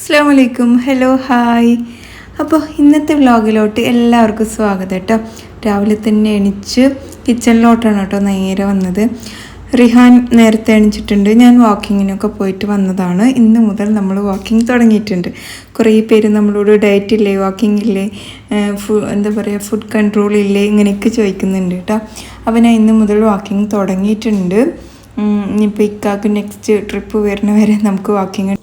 അസ്സാം വലൈക്കും hello hi അപ്പോൾ ഇന്നത്തെ വ്ലോഗിലോട്ട് എല്ലാവർക്കും സ്വാഗതം കേട്ടോ രാവിലെ തന്നെ എണിച്ച് കിച്ചണിലോട്ടാണ് കേട്ടോ നേരെ വന്നത്. റിഹാൻ നേരത്തെ എണിച്ചിട്ടുണ്ട്. ഞാൻ വാക്കിങ്ങിനൊക്കെ പോയിട്ട് വന്നതാണ്. ഇന്ന് മുതൽ നമ്മൾ വാക്കിംഗ് തുടങ്ങിയിട്ടുണ്ട്. കുറേ പേര് നമ്മളോട് ഡയറ്റ് ഇല്ലേ വാക്കിംഗ് ഇല്ലേ എന്താ പറയുക ഫുഡ് കൺട്രോൾ ഇല്ലേ ഇങ്ങനെയൊക്കെ ചോദിക്കുന്നുണ്ട് കേട്ടോ അപ്പോൾ ഞാൻ ഇന്ന് മുതൽ വാക്കിംഗ് തുടങ്ങിയിട്ടുണ്ട്. ഇനിയിപ്പോൾ ഇക്കാക്ക് നെക്സ്റ്റ് ട്രിപ്പ് വരുന്ന വരെ നമുക്ക് വാക്കിംഗ്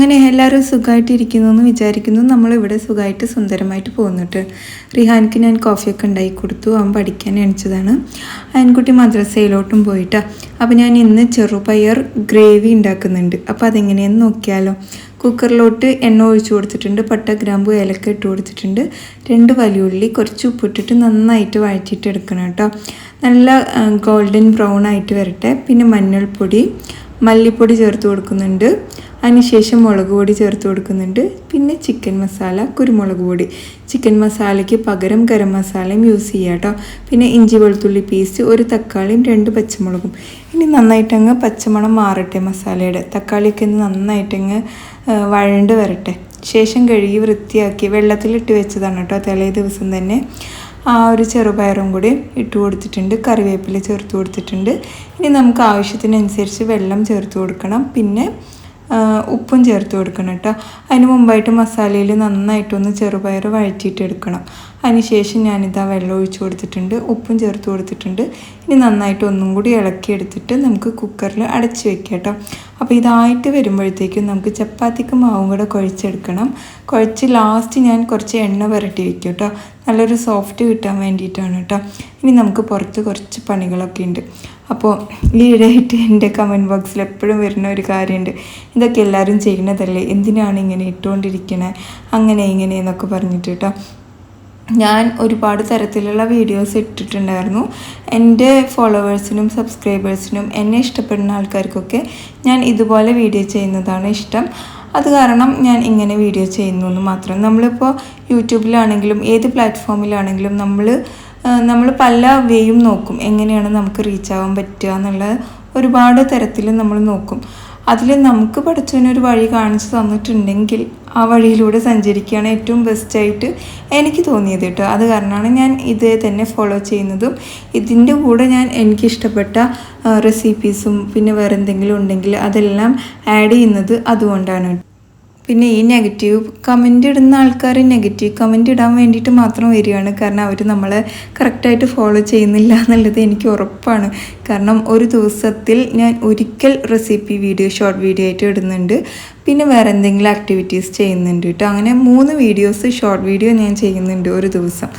അങ്ങനെ എല്ലാവരും സുഖമായിട്ട് ഇരിക്കുന്നു എന്ന് വിചാരിക്കുന്നു. നമ്മളിവിടെ സുഖമായിട്ട് സുന്ദരമായിട്ട് പോകുന്നുണ്ട്. റിഹാൻക്ക് ഞാൻ കോഫിയൊക്കെ ഉണ്ടാക്കി കൊടുത്തു. അവൻ പഠിക്കാൻ എണിച്ചതാണ്. അയൻകുട്ടി മദ്രസയിലോട്ടും പോയിട്ടാ. അപ്പോൾ ഞാൻ ഇന്ന് ചെറുപയർ ഗ്രേവി ഉണ്ടാക്കുന്നുണ്ട്. അപ്പോൾ അതെങ്ങനെയെന്ന് നോക്കിയാലോ. കുക്കറിലോട്ട് എണ്ണ ഒഴിച്ചു കൊടുത്തിട്ടുണ്ട്. പട്ട ഗ്രാമ്പു ഏലക്ക ഇട്ട് കൊടുത്തിട്ടുണ്ട്. രണ്ട് വലിയുള്ളി കുറച്ച് ഉപ്പിട്ടിട്ട് നന്നായിട്ട് വഴറ്റിയിട്ട് എടുക്കണം കേട്ടോ. നല്ല ഗോൾഡൻ ബ്രൗൺ ആയിട്ട് വരട്ടെ. പിന്നെ മഞ്ഞൾപ്പൊടി മല്ലിപ്പൊടി ചേർത്ത് കൊടുക്കുന്നുണ്ട്. അതിനുശേഷം മുളക് പൊടി ചേർത്ത് കൊടുക്കുന്നുണ്ട്. പിന്നെ ചിക്കൻ മസാല കുരുമുളക് പൊടി. ചിക്കൻ മസാലയ്ക്ക് പകരം ഗരം മസാലയും യൂസ് ചെയ്യുക കേട്ടോ പിന്നെ ഇഞ്ചി വെളുത്തുള്ളി പേസ്റ്റ് ഒരു തക്കാളിയും രണ്ട് പച്ചമുളകും. ഇനി നന്നായിട്ടങ്ങ് പച്ചമണം മാറട്ടെ മസാലയുടെ. തക്കാളിയൊക്കെ ഒന്ന് നന്നായിട്ടങ്ങ് വഴണ്ട് വരട്ടെ. ശേഷം കഴുകി വൃത്തിയാക്കി വെള്ളത്തിലിട്ട് വെച്ചതാണ് കേട്ടോ തലേ ദിവസം തന്നെ. ആ ഒരു ചെറുപയറും കൂടി ഇട്ട് കൊടുത്തിട്ടുണ്ട് കറിവേപ്പില ചേർത്ത് കൊടുത്തിട്ടുണ്ട്. ഇനി നമുക്ക് ആവശ്യത്തിനനുസരിച്ച് വെള്ളം ചേർത്ത് കൊടുക്കണം. പിന്നെ ഉപ്പും ചേർത്ത് കൊടുക്കണം കേട്ടോ. അതിന് മുമ്പായിട്ട് മസാലയിൽ നന്നായിട്ടൊന്ന് ചെറുപയർ വഴറ്റിയിട്ട് എടുക്കണം. അതിനുശേഷം ഞാനിതാ വെള്ളം ഒഴിച്ച് കൊടുത്തിട്ടുണ്ട് ഉപ്പും ചേർത്ത് കൊടുത്തിട്ടുണ്ട്. ഇനി നന്നായിട്ട് ഒന്നും കൂടി ഇളക്കി എടുത്തിട്ട് നമുക്ക് കുക്കറിൽ അടച്ച് വെക്കാം കേട്ടോ. അപ്പോൾ ഇതായിട്ട് വരുമ്പോഴത്തേക്കും നമുക്ക് ചപ്പാത്തിക്ക് മാവും കൂടെ കുഴച്ചെടുക്കണം. കുഴച്ച് ലാസ്റ്റ് ഞാൻ കുറച്ച് എണ്ണ പുരട്ടി വെക്കും കേട്ടോ. നല്ലൊരു സോഫ്റ്റ് കിട്ടാൻ വേണ്ടിയിട്ടാണ് കേട്ടോ. ഇനി നമുക്ക് പുറത്ത് കുറച്ച് പണികളൊക്കെ ഉണ്ട്. അപ്പോൾ ഈയിടെയായിട്ട് എന്റെ കമന്റ് ബോക്സിൽ എപ്പോഴും വരുന്ന ഒരു കാര്യമുണ്ട് ഇതൊക്കെ എല്ലാവരും ചെയ്യുന്നതല്ലേ? എന്തിനാണ് ഇങ്ങനെ ഇട്ടുകൊണ്ടിരിക്കണേ അങ്ങനെ ഇങ്ങനെ എന്നൊക്കെ പറഞ്ഞിട്ട് കേട്ടോ ഞാൻ ഒരുപാട് തരത്തിലുള്ള വീഡിയോസ് ഇട്ടിട്ടുണ്ടായിരുന്നു. എന്റെ ഫോളോവേഴ്സിനും സബ്സ്ക്രൈബേഴ്സിനും എന്നെ ഇഷ്ടപ്പെടുന്ന ആൾക്കാർക്കൊക്കെ ഞാൻ ഇതുപോലെ വീഡിയോ ചെയ്യുന്നതാണ് ഇഷ്ടം. അത് കാരണം ഞാൻ ഇങ്ങനെ വീഡിയോ ചെയ്യുന്നു എന്ന് മാത്രം. നമ്മളിപ്പോൾ യൂട്യൂബിലാണെങ്കിലും ഏത് പ്ലാറ്റ്ഫോമിലാണെങ്കിലും നമ്മൾ നമ്മൾ പല വേയും നോക്കും. എങ്ങനെയാണ് നമുക്ക് റീച്ച് ആവാൻ പറ്റുക എന്നുള്ള ഒരുപാട് തരത്തിൽ നമ്മൾ നോക്കും. അതിൽ നമുക്ക് പഠിച്ചതിനൊരു വഴി കാണിച്ചു തന്നിട്ടുണ്ടെങ്കിൽ ആ വഴിയിലൂടെ സഞ്ചരിക്കുകയാണ് ഏറ്റവും ബെസ്റ്റായിട്ട് എനിക്ക് തോന്നിയത് കേട്ടോ. അത് കാരണമാണ് ഞാൻ ഇത് തന്നെ ഫോളോ ചെയ്യുന്നതും ഇതിന്റെ കൂടെ ഞാൻ എനിക്കിഷ്ടപ്പെട്ട റെസിപ്പീസും പിന്നെ വേറെ എന്തെങ്കിലും ഉണ്ടെങ്കിൽ അതെല്ലാം ആഡ് ചെയ്യുന്നത് അതുകൊണ്ടാണ് പിന്നെ ഈ നെഗറ്റീവ് കമന്റ് ഇടുന്ന ആൾക്കാർ നെഗറ്റീവ് കമന്റ് ഇടാൻ വേണ്ടിയിട്ട് മാത്രം വരികയാണ്. കാരണം അവർ നമ്മളെ കറക്റ്റായിട്ട് ഫോളോ ചെയ്യുന്നില്ല എന്നുള്ളത് എനിക്ക് ഉറപ്പാണ്. കാരണം ഒരു ദിവസത്തിൽ ഞാൻ ഒരിക്കൽ റെസിപ്പി വീഡിയോ ഷോർട്ട് വീഡിയോ ആയിട്ട് ഇടുന്നുണ്ട്. പിന്നെ വേറെ എന്തെങ്കിലും ആക്ടിവിറ്റീസ് ചെയ്യുന്നുണ്ട് കേട്ടോ അങ്ങനെ മൂന്ന് വീഡിയോസ് ഷോർട്ട് വീഡിയോ ഞാൻ ചെയ്യുന്നുണ്ട് ഒരു ദിവസം.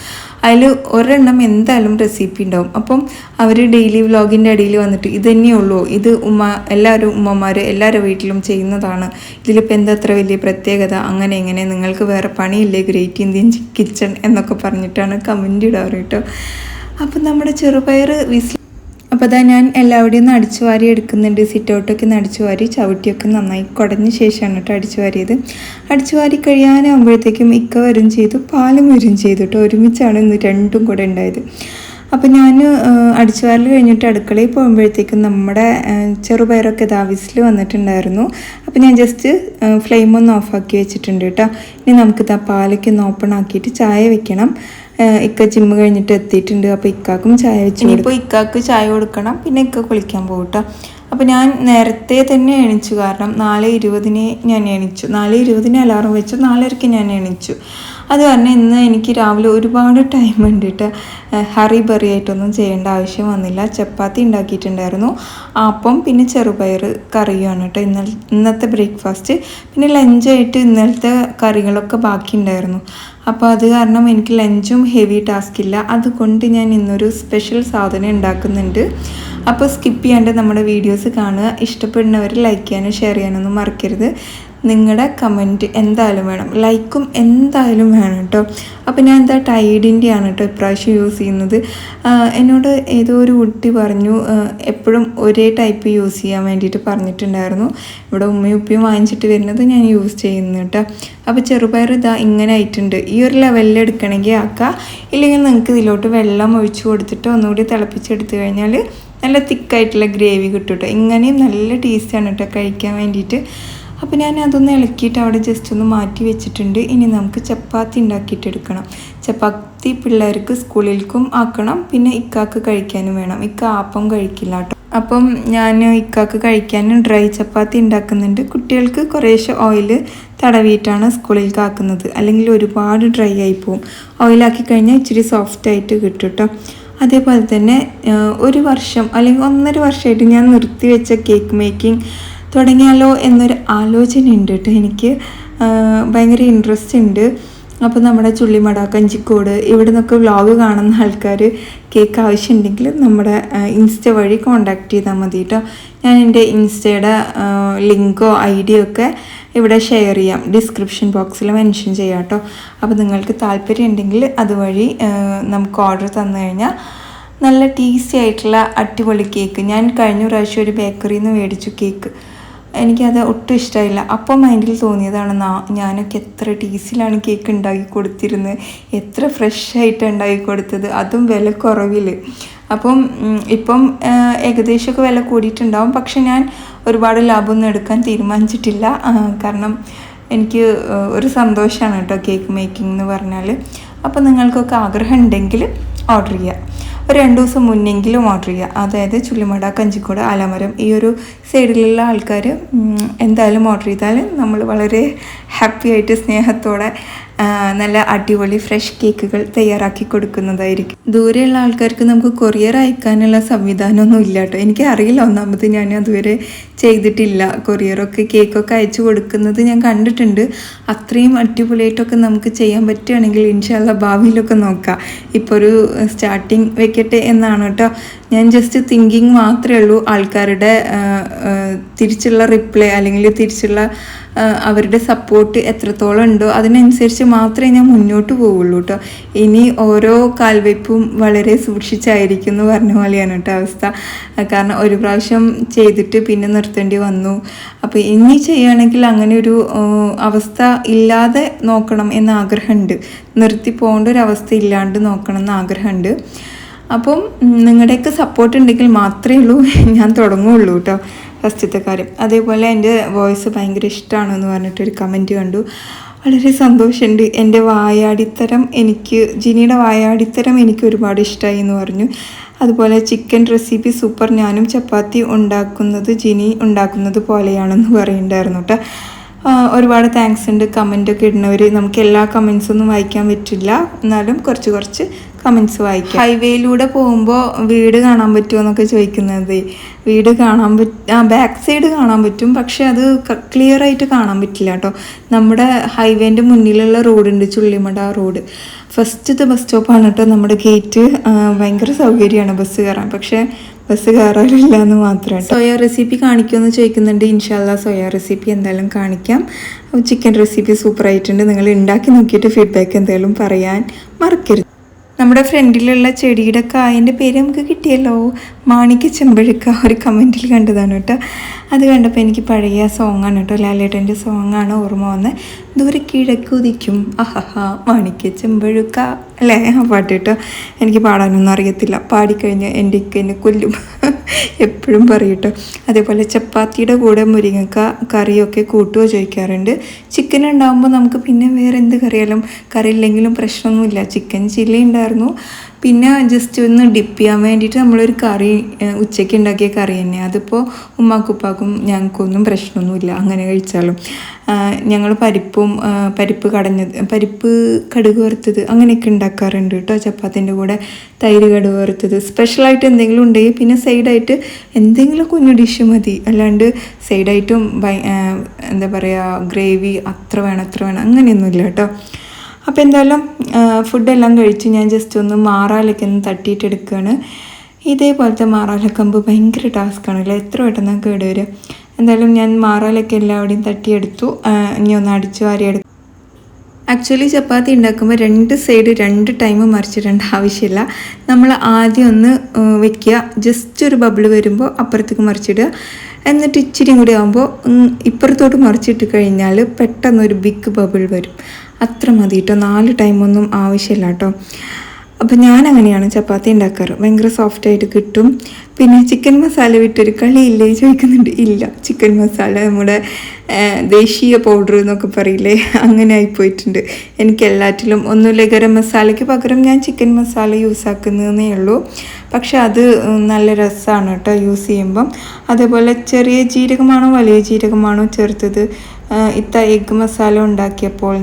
അതിൽ ഒരെണ്ണം എന്തായാലും റെസിപ്പി ഉണ്ടാവും. അപ്പം അവർ ഡെയിലി വ്ളോഗിന്റെ അടിയിൽ വന്നിട്ട് ഇത് തന്നെയുള്ളൂ ഇത് ഉമ്മ എല്ലാവരും ഉമ്മമാർ എല്ലാവരുടെ വീട്ടിലും ചെയ്യുന്നതാണ്. ഇതിലിപ്പോൾ എന്താ അത്ര വലിയ പ്രത്യേകത? അങ്ങനെ എങ്ങനെ നിങ്ങൾക്ക് വേറെ പണിയില്ലേ? ഗ്രേറ്റ് ഇന്ത്യൻ കിച്ചൺ എന്നൊക്കെ പറഞ്ഞിട്ടാണ് കമന്റ് ഇടാറ് കേട്ടോ അപ്പം നമ്മുടെ ചെറുപയർ വിസിൽ അപ്പോൾ അതാ ഞാൻ എല്ലാവിടെയും ഒന്ന് അടിച്ചു വാരി എടുക്കുന്നുണ്ട്. സിറ്റൗട്ടൊക്കെ ഒന്ന് അടിച്ചു വാരി ചവിട്ടിയൊക്കെ നന്നായി കുടഞ്ഞ ശേഷമാണ് കേട്ടോ അടിച്ചു വാരിയത്. അടിച്ചു വാരി കഴിയാനാകുമ്പോഴത്തേക്കും ഇക്ക വരും ചെയ്തു പാലും വരും ചെയ്തു കേട്ടോ. ഒരുമിച്ചാണ് ഇന്ന് രണ്ടും കൂടെ ഉണ്ടായത്. അപ്പോൾ ഞാൻ അടിച്ചു വാരൽ കഴിഞ്ഞിട്ട് അടുക്കളയിൽ പോകുമ്പോഴത്തേക്കും നമ്മുടെ ചെറുപയറൊക്കെ ദാവിസിൽ വിസിൽ വന്നിട്ടുണ്ടായിരുന്നു. അപ്പോൾ ഞാൻ ജസ്റ്റ് ഫ്ലെയിം ഒന്ന് ഓഫാക്കി വെച്ചിട്ടുണ്ട് കേട്ടോ ഇനി നമുക്കിത് ആ പാലൊക്കെ ഒന്ന് ഓപ്പൺ ആക്കിയിട്ട് ചായ വെക്കണം. ഇക്ക ജിമ്മ് കഴിഞ്ഞിട്ട് എത്തിയിട്ടുണ്ട്. അപ്പോൾ ഇക്കാക്കും ചായ വെച്ച് ഇനിയിപ്പോൾ ഇക്കാക്ക് ചായ കൊടുക്കണം. പിന്നെ ഇക്ക കുളിക്കാൻ പോകും അപ്പോൾ ഞാൻ നേരത്തെ തന്നെ എണിച്ചു. കാരണം നാല് ഇരുപതിന് ഞാൻ എണിച്ചു. നാല് ഇരുപതിന് അലാറം വെച്ചു. നാലരയ്ക്ക് ഞാൻ എണിച്ചു. അത് കാരണം ഇന്ന് എനിക്ക് രാവിലെ ഒരുപാട് ടൈം ഉണ്ട് കേട്ടോ ഹറി ബറി ആയിട്ടൊന്നും ചെയ്യേണ്ട ആവശ്യം വന്നില്ല. ചപ്പാത്തി ഉണ്ടാക്കിയിട്ടുണ്ടായിരുന്നു. അപ്പം പിന്നെ ചെറുപയർ കറിയുമാണ് കേട്ടോ ഇന്ന ഇന്നത്തെ ബ്രേക്ക്ഫാസ്റ്റ് പിന്നെ ലഞ്ചായിട്ട് ഇന്നലത്തെ കറികളൊക്കെ ബാക്കിയുണ്ടായിരുന്നു. അപ്പോൾ അത് കാരണം എനിക്ക് ലഞ്ചും ഹെവി ടാസ്ക് ഇല്ല. അതുകൊണ്ട് ഞാൻ ഇന്നൊരു സ്പെഷ്യൽ സാധനം ഉണ്ടാക്കുന്നുണ്ട്. അപ്പോൾ സ്കിപ്പ് ചെയ്യാണ്ട് നമ്മുടെ വീഡിയോസ് കാണുക. ഇഷ്ടപ്പെടുന്നവർ ലൈക്ക് ചെയ്യാനും ഷെയർ ചെയ്യാനൊന്നും മറക്കരുത്. നിങ്ങളുടെ കമന്റ് എന്തായാലും വേണം. ലൈക്കും എന്തായാലും വേണം കേട്ടോ അപ്പോൾ ഞാൻ എന്താ ടൈഡിന്റെ ആണ് കേട്ടോ ഇപ്രാവശ്യം യൂസ് ചെയ്യുന്നത്. എന്നോട് ഏതോ ഒരു കുട്ടി പറഞ്ഞു എപ്പോഴും ഒരേ ടൈപ്പ് യൂസ് ചെയ്യാൻ വേണ്ടിയിട്ട് പറഞ്ഞിട്ടുണ്ടായിരുന്നു. ഇവിടെ ഉമ്മയും ഉപ്പയും വാങ്ങിച്ചിട്ട് വരുന്നത് ഞാൻ യൂസ് ചെയ്യുന്നു കേട്ടോ അപ്പോൾ ചെറുപയർ ഇതാ ഇങ്ങനെ ആയിട്ടുണ്ട്. ഈ ഒരു ലെവലിൽ എടുക്കണമെങ്കിൽ ആക്കുക ഇല്ലെങ്കിൽ നിങ്ങൾക്ക് ഇതിലോട്ട് വെള്ളം ഒഴിച്ച് കൊടുത്തിട്ട് ഒന്നുകൂടി തിളപ്പിച്ചെടുത്തു കഴിഞ്ഞാൽ നല്ല തിക്കായിട്ടുള്ള ഗ്രേവി കിട്ടും കേട്ടോ ഇങ്ങനെയും നല്ല ടേസ്റ്റാണ് കേട്ടോ കഴിക്കാൻ വേണ്ടിയിട്ട്. അപ്പോൾ ഞാൻ അതൊന്ന് ഇളക്കിയിട്ട് അവിടെ ജസ്റ്റ് ഒന്ന് മാറ്റി വെച്ചിട്ടുണ്ട്. ഇനി നമുക്ക് ചപ്പാത്തി ഉണ്ടാക്കിയിട്ടെടുക്കണം ചപ്പാത്തി പിള്ളേർക്ക് സ്കൂളിലേക്കും ആക്കണം. പിന്നെ ഇക്കാക്ക് കഴിക്കാനും വേണം. ഇക്ക ആപ്പം കഴിക്കില്ല കേട്ടോ. അപ്പം ഞാൻ ഇക്കാക്ക് കഴിക്കാനും ഡ്രൈ ചപ്പാത്തി ഉണ്ടാക്കുന്നുണ്ട്. കുട്ടികൾക്ക് കുറേശ്ശെ ഓയിൽ തടവിയിട്ടാണ് സ്കൂളിലേക്ക് ആക്കുന്നത് അല്ലെങ്കിൽ ഒരുപാട് ഡ്രൈ ആയി പോവും. ഓയിലാക്കി കഴിഞ്ഞാൽ ഇച്ചിരി സോഫ്റ്റ് ആയിട്ട് കിട്ടും കേട്ടോ. അതേപോലെ തന്നെ ഒരു വർഷം അല്ലെങ്കിൽ ഒന്നര വർഷമായിട്ട് ഞാൻ നിർത്തി വെച്ച കേക്ക് മേക്കിംഗ് തുടങ്ങിയാലോ എന്നൊരു ആലോചന ഉണ്ട് കേട്ടോ എനിക്ക്. ഭയങ്കര ഇൻട്രസ്റ്റ് ഉണ്ട്. അപ്പോൾ നമ്മുടെ ചുള്ളിമട കഞ്ചിക്കോട് ഇവിടെ നിന്നൊക്കെ വ്ളോഗ് കാണുന്ന ആൾക്കാർ കേക്ക് ആവശ്യമുണ്ടെങ്കിൽ നമ്മുടെ ഇൻസ്റ്റ വഴി കോണ്ടാക്ട് ചെയ്താൽ മതി കേട്ടോ. ഞാൻ എന്റെ ഇൻസ്റ്റയുടെ ലിങ്കോ ഐ ഡിയോ ഒക്കെ ഇവിടെ ഷെയർ ചെയ്യാം. ഡിസ്ക്രിപ്ഷൻ ബോക്സിൽ മെൻഷൻ ചെയ്യാം കേട്ടോ. അപ്പോൾ നിങ്ങൾക്ക് താല്പര്യം ഉണ്ടെങ്കിൽ അതുവഴി നമുക്ക് ഓർഡർ തന്നു കഴിഞ്ഞാൽ നല്ല ടേസ്റ്റി ആയിട്ടുള്ള അടിപൊളി കേക്ക് ഞാൻ കഴിഞ്ഞ പ്രാവശ്യം ഒരു ബേക്കറിയിൽ നിന്ന് മേടിച്ചു കേക്ക് എനിക്കത് ഒട്ടും ഇഷ്ടമായില്ല അപ്പം മൈൻഡിൽ തോന്നിയതാണ് ഞാനൊക്കെ എത്ര ടീസിലാണ് കേക്ക് ഉണ്ടാക്കി കൊടുത്തിരുന്നത്. എത്ര ഫ്രഷ് ആയിട്ട് ഉണ്ടാക്കി കൊടുത്തത്. അതും വില കുറവിൽ അപ്പം ഇപ്പം ഏകദേശമൊക്കെ വില കൂടിയിട്ടുണ്ടാവും. പക്ഷെ ഞാൻ ഒരുപാട് ലാഭമൊന്നും എടുക്കാൻ തീരുമാനിച്ചിട്ടില്ല. കാരണം എനിക്ക് ഒരു സന്തോഷമാണ് കേട്ടോ കേക്ക് മേക്കിംഗ് എന്ന് പറഞ്ഞാൽ അപ്പോൾ നിങ്ങൾക്കൊക്കെ ആഗ്രഹം ഉണ്ടെങ്കിൽ ഓർഡർ ചെയ്യുക ഒരു രണ്ട് ദിവസം മുന്നെങ്കിലും ഓർഡർ ചെയ്യുക. അതായത് ചുള്ളിമട കഞ്ചിക്കോട് ആലമരം ഈ ഒരു സൈഡിലുള്ള ആൾക്കാർ എന്തായാലും ഓർഡർ ചെയ്താൽ നമ്മൾ വളരെ ഹാപ്പി ആയിട്ട് സ്നേഹത്തോടെ നല്ല അടിപൊളി ഫ്രഷ് കേക്കുകൾ തയ്യാറാക്കി കൊടുക്കുന്നതായിരിക്കും. ദൂരെയുള്ള ആൾക്കാർക്ക് നമുക്ക് കൊറിയർ അയക്കാനുള്ള സംവിധാനമൊന്നും ഇല്ല കേട്ടോ എനിക്ക് അറിയില്ല ഒന്നാമത് ഞാൻ അതുവരെ ചെയ്തിട്ടില്ല. കൊറിയറൊക്കെ കേക്കൊക്കെ അയച്ചു കൊടുക്കുന്നത് ഞാൻ കണ്ടിട്ടുണ്ട്. അത്രയും അടിപൊളിയായിട്ടൊക്കെ നമുക്ക് ചെയ്യാൻ പറ്റുകയാണെങ്കിൽ ഇൻഷാല്ല ഭാവിയിലൊക്കെ നോക്കാം. ഇപ്പോൾ ഒരു സ്റ്റാർട്ടിങ് വെക്കട്ടെ എന്നാണ് കേട്ടോ. ഞാൻ ജസ്റ്റ് തിങ്കിങ് മാത്രമേ ഉള്ളൂ ആൾക്കാരുടെ തിരിച്ചുള്ള റിപ്ലൈ അല്ലെങ്കിൽ തിരിച്ചുള്ള അവരുടെ സപ്പോർട്ട് എത്രത്തോളം ഉണ്ടോ അതിനനുസരിച്ച് മാത്രമേ ഞാൻ മുന്നോട്ട് പോവുള്ളൂ കേട്ടോ ഇനി ഓരോ കാൽവയ്പ്പും വളരെ സൂക്ഷിച്ചായിരിക്കും എന്ന് പറഞ്ഞ പോലെയാണ് കേട്ടോ അവസ്ഥ. കാരണം ഒരു പ്രാവശ്യം ചെയ്തിട്ട് പിന്നെ നിർത്തേണ്ടി വന്നു. അപ്പോൾ ഇനി ചെയ്യുകയാണെങ്കിൽ അങ്ങനെ ഒരു അവസ്ഥ ഇല്ലാതെ നോക്കണം എന്ന ആഗ്രഹമുണ്ട്. നിർത്തി പോകേണ്ട ഒരു അവസ്ഥ ഇല്ലാണ്ട് നോക്കണം എന്ന് ആഗ്രഹമുണ്ട്. അപ്പം നിങ്ങളുടെയൊക്കെ സപ്പോർട്ട് ഉണ്ടെങ്കിൽ മാത്രമേ ഉള്ളൂ. ഞാൻ തുടങ്ങുകയുള്ളൂ കേട്ടോ ഫസ്റ്റത്തെ കാര്യം. അതേപോലെ എന്റെ വോയിസ് ഭയങ്കര ഇഷ്ടമാണെന്ന് പറഞ്ഞിട്ടൊരു കമന്റ് കണ്ടു. വളരെ സന്തോഷമുണ്ട്. എന്റെ വായാടിത്തരം എനിക്ക് ജിനിയുടെ വായാടിത്തരം എനിക്ക് ഒരുപാട് ഇഷ്ടമായി എന്ന് പറഞ്ഞു. അതുപോലെ ചിക്കൻ റെസിപ്പി സൂപ്പർ ഞാനും ചപ്പാത്തി ഉണ്ടാക്കുന്നത് ജിനി ഉണ്ടാക്കുന്നത് പോലെയാണെന്ന് പറയുന്നുണ്ടായിരുന്നു കേട്ടോ. ഒരുപാട് താങ്ക്സ് ഉണ്ട്. കമന്റൊക്കെ ഇടുന്നവർ നമുക്ക് എല്ലാ കമൻസൊന്നും വായിക്കാൻ പറ്റില്ല. എന്നാലും കുറച്ച് കുറച്ച് കമൻസ് വായിക്കാം. ഹൈവേയിലൂടെ പോകുമ്പോൾ വീട് കാണാൻ പറ്റുമോ എന്നൊക്കെ ചോദിക്കുന്നത്. വീട് കാണാൻ പറ്റും ആ ബാക്ക് സൈഡ് കാണാൻ പറ്റും. പക്ഷെ അത് ക്ലിയർ ആയിട്ട് കാണാൻ പറ്റില്ല കേട്ടോ. നമ്മുടെ ഹൈവേന്റെ മുന്നിലുള്ള റോഡുണ്ട് ചുള്ളിമട റോഡ് ഫസ്റ്റത്തെ ബസ് സ്റ്റോപ്പാണ് കേട്ടോ. നമ്മുടെ ഗേറ്റ് ഭയങ്കര സൗകര്യമാണ് ബസ് കയറാൻ. പക്ഷേ ബസ് കയറാറില്ല എന്ന് മാത്രം സോയ റെസിപ്പി കാണിക്കുമെന്ന് ചോദിക്കുന്നുണ്ട്. ഇൻഷാല്ല സോയ റെസിപ്പി എന്തായാലും കാണിക്കാം. ചിക്കൻ റെസിപ്പി സൂപ്പർ ആയിട്ടുണ്ട്. നിങ്ങൾ ഉണ്ടാക്കി നോക്കിയിട്ട് ഫീഡ്ബാക്ക് എന്തായാലും പറയാൻ മറക്കരുത്. നമ്മുടെ ഫ്രണ്ടിലുള്ള ചെടിയുടെ കായന്റെ പേര് നമുക്ക് കിട്ടിയല്ലോ. മാണിക്ക് ചെമ്പഴുക്ക ഒരു കമന്റിൽ കണ്ടതാണ് കേട്ടോ. അത് കണ്ടപ്പോൾ എനിക്ക് പഴയ സോങ്ങാണ് കേട്ടോ. ലാലേട്ടന്റെ സോങ്ങാണ് ഓർമ്മ വന്ന് ദൂരെ കിഴക്കുതിക്കും അഹഹ മാണിക്ക ചെമ്പഴുക്ക. അല്ലേ? ആ പാട്ട് കേട്ടോ. എനിക്ക് പാടാനൊന്നും അറിയത്തില്ല. പാടിക്കഴിഞ്ഞ് എന്റെ ഇക്ക എന്നെ കൊല്ലും. എപ്പോഴും പറയും കേട്ടോ അതേപോലെ ചപ്പാത്തിയുടെ കൂടെ മുരിങ്ങക്ക കറിയൊക്കെ കൂട്ടുകയോ ചോദിക്കാറുണ്ട്. ചിക്കൻ ഉണ്ടാകുമ്പോൾ നമുക്ക് പിന്നെ വേറെ എന്ത് കറിയാലും കറി ഇല്ലെങ്കിലും പ്രശ്നമൊന്നുമില്ല. ചിക്കൻ ചില്ലി ഉണ്ടായിരുന്നു. പിന്നെ ജസ്റ്റ് ഒന്ന് ഡിപ്പ് ചെയ്യാൻ വേണ്ടിയിട്ട് നമ്മളൊരു കറി ഉച്ചയ്ക്ക് ഉണ്ടാക്കിയ കറി തന്നെ. അതിപ്പോൾ ഉമ്മാക്കുപ്പാക്കും ഞങ്ങൾക്കൊന്നും പ്രശ്നമൊന്നുമില്ല. അങ്ങനെ കഴിച്ചാലും. ഞങ്ങൾ പരിപ്പും പരിപ്പ് കടഞ്ഞത് പരിപ്പ് കടുക് വറുത്തത് അങ്ങനെയൊക്കെ ഉണ്ടാക്കാറുണ്ട് കേട്ടോ. ചപ്പാത്തിന്റെ കൂടെ തൈര് കടുക് വറുത്തത്. സ്പെഷ്യലായിട്ട് എന്തെങ്കിലും ഉണ്ടെങ്കിൽ പിന്നെ സൈഡായിട്ട് എന്തെങ്കിലും കുഞ്ഞു ഡിഷ് മതി. അല്ലാണ്ട് സൈഡായിട്ടും എന്താ പറയുക ഗ്രേവി അത്ര വേണം അത്ര വേണം അങ്ങനെയൊന്നുമില്ല കേട്ടോ. അപ്പോൾ എന്തായാലും ഫുഡെല്ലാം കഴിച്ച് ഞാൻ ജസ്റ്റ് ഒന്ന് മാറാലൊക്കെ ഒന്ന് തട്ടിയിട്ടെടുക്കുകയാണ് ഇതേപോലത്തെ മാറാലക്കമ്പ് ഭയങ്കര ടാസ്ക്കാണ് അല്ലേ എത്ര പെട്ടെന്ന് കേട് വരിക എന്തായാലും ഞാൻ മാറാലൊക്കെ എല്ലാവിടെയും തട്ടിയെടുത്തു. ഇനി ഒന്ന് അടിച്ചു വാരിയെടുക്കും ആക്ച്വലി ചപ്പാത്തി ഉണ്ടാക്കുമ്പോൾ രണ്ട് സൈഡ് രണ്ട് ടൈം മറിച്ചിടേണ്ട ആവശ്യമില്ല നമ്മൾ ആദ്യം ഒന്ന് വെക്കുക ജസ്റ്റ് ഒരു ബബിൾ വരുമ്പോൾ അപ്പുറത്തേക്ക് മറിച്ചിടുക. എന്നിട്ട് ഇച്ചിരി കൂടി ആകുമ്പോൾ ഇപ്പുറത്തോട്ട് മറിച്ചിട്ട് കഴിഞ്ഞാൽ പെട്ടെന്ന് ഒരു ബിഗ് ബബിൾ വരും. അത്ര മതി കേട്ടോ നാല് ടൈമൊന്നും ആവശ്യമില്ല കേട്ടോ അപ്പം ഞാൻ അങ്ങനെയാണ് ചപ്പാത്തി ഉണ്ടാക്കാറ് ഭയങ്കര സോഫ്റ്റ് ആയിട്ട് കിട്ടും. പിന്നെ ചിക്കൻ മസാല വിട്ടൊരു കളിയില്ലേ ചോദിക്കുന്നുണ്ട്. ഇല്ല. ചിക്കൻ മസാല നമ്മുടെ ദേശീയ പൗഡർ എന്നൊക്കെ പറയില്ലേ? അങ്ങനെ ആയിപ്പോയിട്ടുണ്ട്. എനിക്ക് എല്ലാറ്റിലും ഒന്നുമില്ല. ഗരം മസാലയ്ക്ക് പകരം ഞാൻ ചിക്കൻ മസാല യൂസ് ആക്കുന്നതേ ഉള്ളൂ. പക്ഷെ അത് നല്ല രസമാണ് കേട്ടോ യൂസ് ചെയ്യുമ്പം. അതേപോലെ ചെറിയ ജീരകമാണോ വലിയ ജീരകമാണോ ചേർത്തത്? ഇത്ത എഗ്ഗ് മസാല ഉണ്ടാക്കിയപ്പോൾ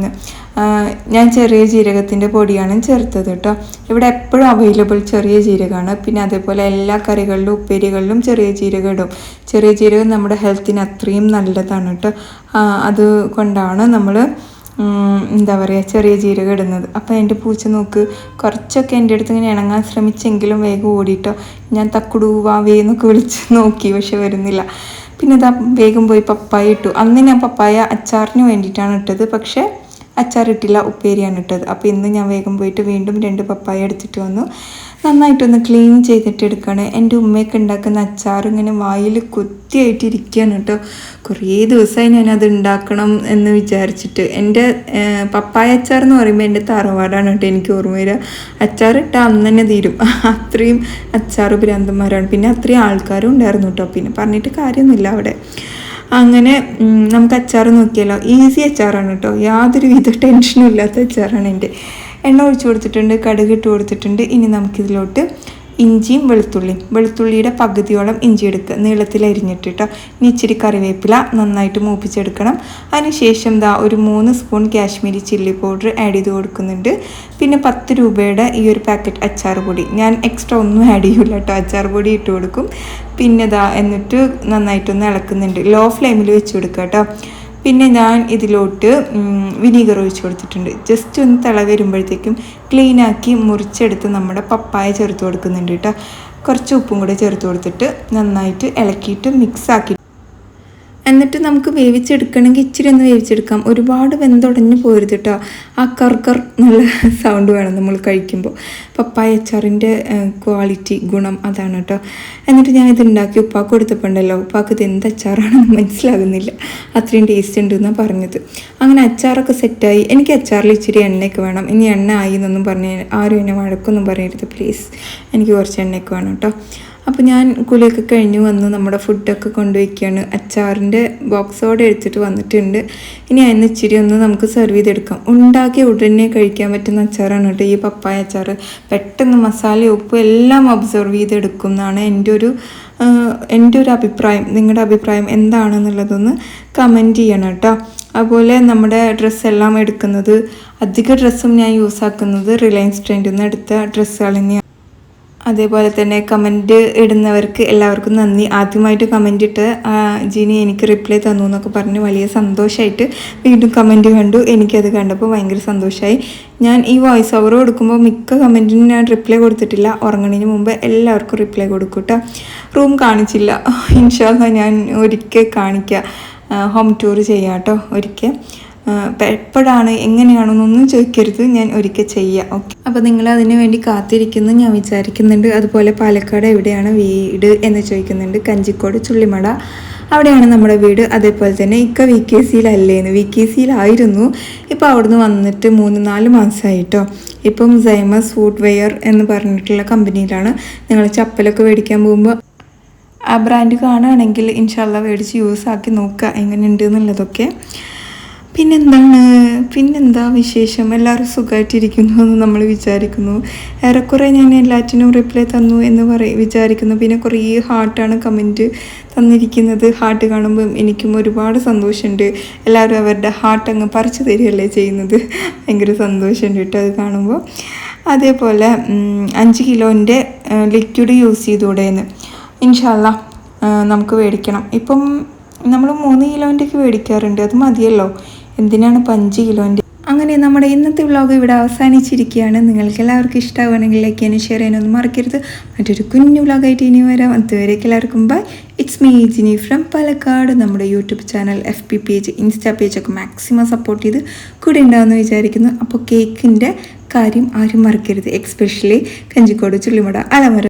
ഞാൻ ചെറിയ ജീരകത്തിന്റെ പൊടിയാണ് ചേർത്തത് കേട്ടോ ഇവിടെ എപ്പോഴും അവൈലബിൾ ചെറിയ ജീരകമാണ് പിന്നെ അതേപോലെ എല്ലാ കറികളിലും ഉപ്പേരികളിലും ചെറിയ ജീരകം ഇടും. ചെറിയ ജീരകം നമ്മുടെ ഹെൽത്തിന് അത്രയും നല്ലതാണ് കേട്ടോ അതുകൊണ്ടാണ് അത് കൊണ്ടാണ് നമ്മൾ എന്താ പറയുക ചെറിയ ജീരകം ഇടുന്നത്. അപ്പോൾ എന്റെ പൂച്ച നോക്ക് കുറച്ചൊക്കെ എന്റെ അടുത്ത് ഇങ്ങനെ ഇണങ്ങാൻ ശ്രമിച്ചെങ്കിലും വേഗം ഓടിയിട്ടോ ഞാൻ തക്കുടൂവാവേ എന്നൊക്കെ വിളിച്ച് നോക്കി പക്ഷെ വരുന്നില്ല. പിന്നെ ഇതാ വേഗം പോയി പപ്പായ ഇട്ടു. അന്ന് ഞാൻ പപ്പായ അച്ചാറിന് വേണ്ടിയിട്ടാണ് ഇട്ടത്. പക്ഷേ അച്ചാറിട്ടില്ല ഉപ്പേരിയാണ് ഇട്ടത്. അപ്പോൾ ഇന്ന് ഞാൻ വേഗം പോയിട്ട് വീണ്ടും രണ്ട് പപ്പായ എടുത്തിട്ട് വന്നു. നന്നായിട്ടൊന്ന് ക്ലീൻ ചെയ്തിട്ട് എടുക്കുകയാണ് എന്റെ ഉമ്മയൊക്കെ ഉണ്ടാക്കുന്ന അച്ചാർ ഇങ്ങനെ വായിൽ കുത്തിയായിട്ടിരിക്കുകയാണ് കേട്ടോ. കുറേ ദിവസമായി ഞാനത് ഉണ്ടാക്കണം എന്ന് വിചാരിച്ചിട്ട്. എന്റെ പപ്പായ അച്ചാർ എന്ന് പറയുമ്പോൾ എന്റെ തറവാടാണ് കേട്ടോ. എനിക്ക് ഓർമ്മ വരിക. അച്ചാർ ഇട്ടാൽ അന്ന് തന്നെ തീരും. അത്രയും അച്ചാർ ഭ്രാന്തന്മാരാണ് പിന്നെ അത്രയും ആൾക്കാരും ഉണ്ടായിരുന്നു കേട്ടോ. പിന്നെ പറഞ്ഞിട്ട് കാര്യമൊന്നുമില്ല അവിടെ. അങ്ങനെ നമുക്ക് അച്ചാർ നോക്കിയല്ലോ. ഈസി അച്ചാറാണ് കേട്ടോ യാതൊരുവിധ ടെൻഷനും ഇല്ലാത്ത അച്ചാറാണ് എന്റെ. എണ്ണ ഒഴിച്ചു കൊടുത്തിട്ടുണ്ട് കടുക് ഇട്ട് കൊടുത്തിട്ടുണ്ട്. ഇനി നമുക്കിതിലോട്ട് ഇഞ്ചിയും വെളുത്തുള്ളിയും വെളുത്തുള്ളിയുടെ പകുതിയോളം ഇഞ്ചി എടുക്കുക നീളത്തിൽ അരിഞ്ഞിട്ട് ഇനി ഇച്ചിരി കറിവേപ്പില നന്നായിട്ട് മൂപ്പിച്ചെടുക്കണം. അതിനുശേഷം ദാ ഒരു മൂന്ന് spoon Kashmiri chilli powder add ചെയ്ത് കൊടുക്കുന്നുണ്ട്. പിന്നെ പത്ത് രൂപയുടെ ഈ ഒരു പാക്കറ്റ് അച്ചാർ പൊടി. ഞാൻ എക്സ്ട്രാ ഒന്നും ആഡ് ചെയ്യില്ല കേട്ടോ അച്ചാർ പൊടി ഇട്ട് കൊടുക്കും. പിന്നെ ദാ എന്നിട്ട് നന്നായിട്ടൊന്ന് ഇളക്കുന്നുണ്ട്. ലോ ഫ്ലെയിമിൽ വെച്ച് കൊടുക്കുക കേട്ടോ പിന്നെ ഞാൻ ഇതിലോട്ട് വിനീഗർ ഒഴിച്ച് കൊടുത്തിട്ടുണ്ട്. ജസ്റ്റ് ഒന്ന് തിള വരുമ്പോഴത്തേക്കും ക്ലീനാക്കി മുറിച്ചെടുത്ത് നമ്മുടെ പപ്പായ ചേർത്ത് കൊടുക്കുന്നുണ്ട് കേട്ടോ. കുറച്ച് ഉപ്പും കൂടെ ചേർത്ത് കൊടുത്തിട്ട് നന്നായിട്ട് ഇളക്കിയിട്ട് മിക്സ് ആക്കി എന്നിട്ട് നമുക്ക് വേവിച്ചെടുക്കണമെങ്കിൽ ഇച്ചിരി ഒന്ന് വേവിച്ചെടുക്കാം. ഒരുപാട് വെന്തുടഞ്ഞ് പോരുത് കേട്ടോ ആ കർക്കർ നല്ല സൗണ്ട് വേണം നമ്മൾ കഴിക്കുമ്പോൾ. പപ്പായ അച്ചാറിന്റെ ക്വാളിറ്റി ഗുണം അതാണ് കേട്ടോ എന്നിട്ട് ഞാൻ ഇത് ഉണ്ടാക്കി ഉപ്പാക്ക് കൊടുത്തപ്പോണ്ടല്ലോ. ഉപ്പാക്ക് ഇത് എന്ത് അച്ചാറാണെന്ന് മനസ്സിലാകുന്നില്ല. അത്രയും ടേസ്റ്റ് ഉണ്ട് എന്നാണ് പറഞ്ഞത്. അങ്ങനെ അച്ചാറൊക്കെ സെറ്റായി. എനിക്ക് അച്ചാറിൽ ഇച്ചിരി എണ്ണയൊക്കെ വേണം. ഇനി എണ്ണ ആയി എന്നൊന്നും പറഞ്ഞ് ആരും എന്നെ വഴക്കൊന്നും പറയരുത്. പ്ലീസ് എനിക്ക് കുറച്ച് എണ്ണയൊക്കെ വേണം കേട്ടോ അപ്പോൾ ഞാൻ കുളിയൊക്കെ കഴിഞ്ഞ് വന്ന്. നമ്മുടെ ഫുഡൊക്കെ കൊണ്ടുവയ്ക്കുകയാണ് അച്ചാറിന്റെ ബോക്സോടെ എടുത്തിട്ട് വന്നിട്ടുണ്ട്. ഇനി അതിന് ഇച്ചിരി ഒന്ന് നമുക്ക് സെർവ് ചെയ്തെടുക്കാം. ഉണ്ടാക്കിയ ഉടനെ കഴിക്കാൻ പറ്റുന്ന അച്ചാറാണ് കേട്ടോ ഈ പപ്പായ അച്ചാർ പെട്ടെന്ന് മസാല ഉപ്പ് എല്ലാം ഒബ്സർവ് ചെയ്തെടുക്കും എന്നാണ് എന്റെ ഒരു എന്റെ ഒരു അഭിപ്രായം. നിങ്ങളുടെ അഭിപ്രായം എന്താണെന്നുള്ളതൊന്ന് കമന്റ് ചെയ്യണം കേട്ടോ. അതുപോലെ നമ്മുടെ ഡ്രസ്സെല്ലാം എടുക്കുന്നത് അധിക ഡ്രസ്സും ഞാൻ യൂസ് ആക്കുന്നത് റിലയൻസ് ട്രെൻഡിൽ നിന്ന് എടുത്ത ഡ്രസ്സുകൾ തന്നെയാണ്. അതേപോലെ തന്നെ കമന്റ് ഇടുന്നവർക്ക് എല്ലാവർക്കും നന്ദി. ആദ്യമായിട്ട് കമന്റ് ഇട്ട് ജിനി എനിക്ക് റിപ്ലൈ തന്നു എന്നൊക്കെ പറഞ്ഞ് വലിയ സന്തോഷമായിട്ട് വീണ്ടും കമന്റ് കണ്ടു. എനിക്കത് കണ്ടപ്പോൾ ഭയങ്കര സന്തോഷമായി ഞാൻ ഈ വോയിസ് ഓവർ കൊടുക്കുമ്പോൾ മിക്ക കമന്റിനും ഞാൻ റിപ്ലൈ കൊടുത്തിട്ടില്ല. ഉറങ്ങണതിന് മുമ്പ് എല്ലാവർക്കും റിപ്ലൈ കൊടുക്കും കേട്ടോ റൂം കാണിച്ചില്ല. ഇൻഷാല്ല ഞാൻ ഒരിക്കൽ കാണിക്കുക ഹോം ടൂർ ചെയ്യാം കേട്ടോ ഒരിക്കൽ. എപ്പോഴാണ് എങ്ങനെയാണെന്നൊന്നും ചോദിക്കരുത്. ഞാൻ ഒരിക്കൽ ചെയ്യാം. ഓക്കെ. അപ്പോൾ നിങ്ങൾ അതിന് വേണ്ടി കാത്തിരിക്കുന്നു. ഞാൻ വിചാരിക്കുന്നുണ്ട് അതുപോലെ പാലക്കാട് എവിടെയാണ് വീട് എന്ന് ചോദിക്കുന്നുണ്ട്. കഞ്ചിക്കോട് ചുള്ളിമട അവിടെയാണ് നമ്മുടെ വീട്. അതേപോലെ തന്നെ ഇക്ക വി കെ സിയിലല്ലേന്ന് വി കെ സിയിലായിരുന്നു ഇപ്പോൾ അവിടുന്ന് വന്നിട്ട് മൂന്ന് നാല് മാസമായിട്ടോ. ഇപ്പം സൈമസ് ഫുഡ് വെയർ എന്ന് പറഞ്ഞിട്ടുള്ള കമ്പനിയിലാണ്. നിങ്ങൾ ചപ്പലൊക്കെ മേടിക്കാൻ പോകുമ്പോൾ ആ ബ്രാൻഡ് കാണുകയാണെങ്കിൽ ഇൻഷാല്ല മേടിച്ച് യൂസ് ആക്കി നോക്കുക. എങ്ങനെയുണ്ട് എന്നുള്ളതൊക്കെ. പിന്നെന്താണ്? പിന്നെന്താ വിശേഷം? എല്ലാവരും സുഖമായിട്ടിരിക്കുന്നു എന്ന് നമ്മൾ വിചാരിക്കുന്നു. ഏറെക്കുറെ ഞാൻ എല്ലാറ്റിനും റിപ്ലൈ തന്നു എന്ന് പറ വിചാരിക്കുന്നു. പിന്നെ കുറേ ഹാർട്ടാണ് കമന്റ് തന്നിരിക്കുന്നത്. ഹാർട്ട് കാണുമ്പം എനിക്കും ഒരുപാട് സന്തോഷമുണ്ട് എല്ലാവരും അവരുടെ ഹാർട്ട് അങ്ങ് പറിച്ചു തരികയല്ലേ ചെയ്യുന്നത്? ഭയങ്കര സന്തോഷമുണ്ട് കേട്ടോ അത് കാണുമ്പോൾ അതേപോലെ അഞ്ച് കിലോന്റെ ലിക്വിഡ് യൂസ് ചെയ്തുകൂടെയെന്ന് ഇൻഷാല്ല നമുക്ക് മേടിക്കണം ഇപ്പം നമ്മൾ മൂന്ന് കിലോന്റെയൊക്കെ മേടിക്കാറുണ്ട് അത് മതിയല്ലോ? എന്തിനാണ് ഇപ്പോൾ അഞ്ച് കിലോന്റെ? അങ്ങനെ നമ്മുടെ ഇന്നത്തെ വ്ളോഗ് ഇവിടെ അവസാനിച്ചിരിക്കുകയാണ്. നിങ്ങൾക്ക് എല്ലാവർക്കും ഇഷ്ടമാവുകയാണെങ്കിൽ ലൈക്ക് ചെയ്യാനും ഷെയർ ചെയ്യാനൊന്നും മറക്കരുത്. മറ്റൊരു കുഞ്ഞു വ്ളോഗായിട്ട് ഇനി വരാം. അതുവരേക്ക് എല്ലാവർക്കും bye it's me Jini from Palakkad. നമ്മുടെ YouTube channel F P page insta പേജൊക്കെ maximum support ചെയ്ത് കൂടെ ഉണ്ടാവുമെന്ന് വിചാരിക്കുന്നു. അപ്പോൾ കേക്കിന്റെ കാര്യം ആരും മറക്കരുത്. എക്സ്പെഷ്യലി കഞ്ചിക്കോട് ചുള്ളിമുട അലമര.